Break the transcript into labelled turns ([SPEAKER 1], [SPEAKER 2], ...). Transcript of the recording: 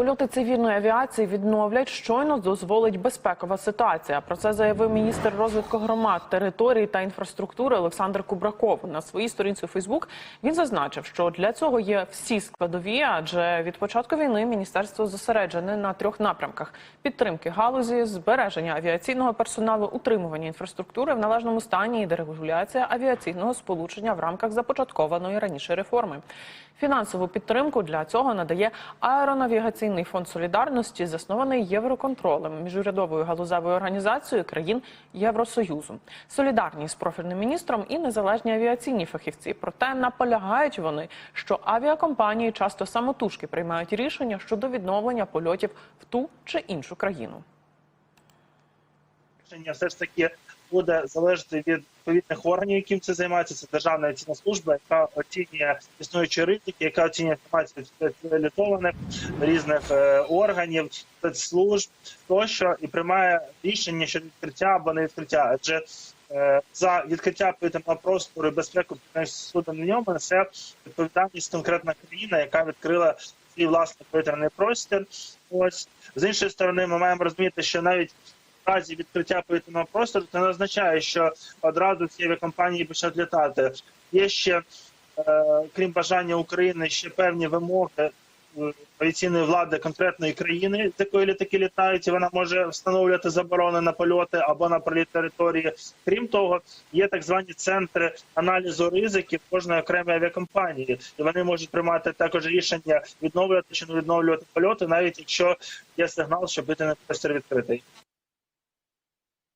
[SPEAKER 1] Польоти цивільної авіації відновлять щойно дозволить безпекова ситуація. Про це заявив міністр розвитку громад, території та інфраструктури Олександр Кубраков. На своїй сторінці Фейсбук він зазначив, що для цього є всі складові, адже від початку війни міністерство зосереджене на трьох напрямках: підтримки галузі, збереження авіаційного персоналу, утримування інфраструктури в належному стані і дерегуляція авіаційного сполучення в рамках започаткованої раніше реформи. Фінансову підтримку для цього надає аеронавігаційний фонд солідарності, заснований Євроконтролем, міжурядовою галузевою організацією країн Євросоюзу. Солідарні з профільним міністром і незалежні авіаційні фахівці. Проте наполягають вони, що авіакомпанії часто самотужки приймають рішення щодо відновлення польотів в ту чи іншу країну.
[SPEAKER 2] Рішення все ж таки буде залежати від відповідних органів, яким це займається. Це державна оцінна служба, яка оцінює існуючі ризики, яка оцінює інформацію спеціалізованих різних е, органів, спецслужб тощо, і приймає рішення щодо відкриття або не відкриття. Адже е, за відкриття повітряного простору і безпеку судом на ньому несе відповідальність конкретна країна, яка відкрила свій власний повітряний простір. Ось з іншої сторони, ми маємо розуміти, що навіть в разі відкриття повітряного простору це не означає, що одразу ці авіакомпанії почнуть літати. Є ще, е, крім бажання України, ще певні вимоги е, авіаційної влади конкретної країни, з якої літаки літають, і вона може встановлювати заборони на польоти або на проліт території. Крім того, є так звані центри аналізу ризиків кожної окремої авіакомпанії, і вони можуть приймати також рішення відновлювати чи не відновлювати польоти, навіть якщо є сигнал, що повітряний простір відкритий.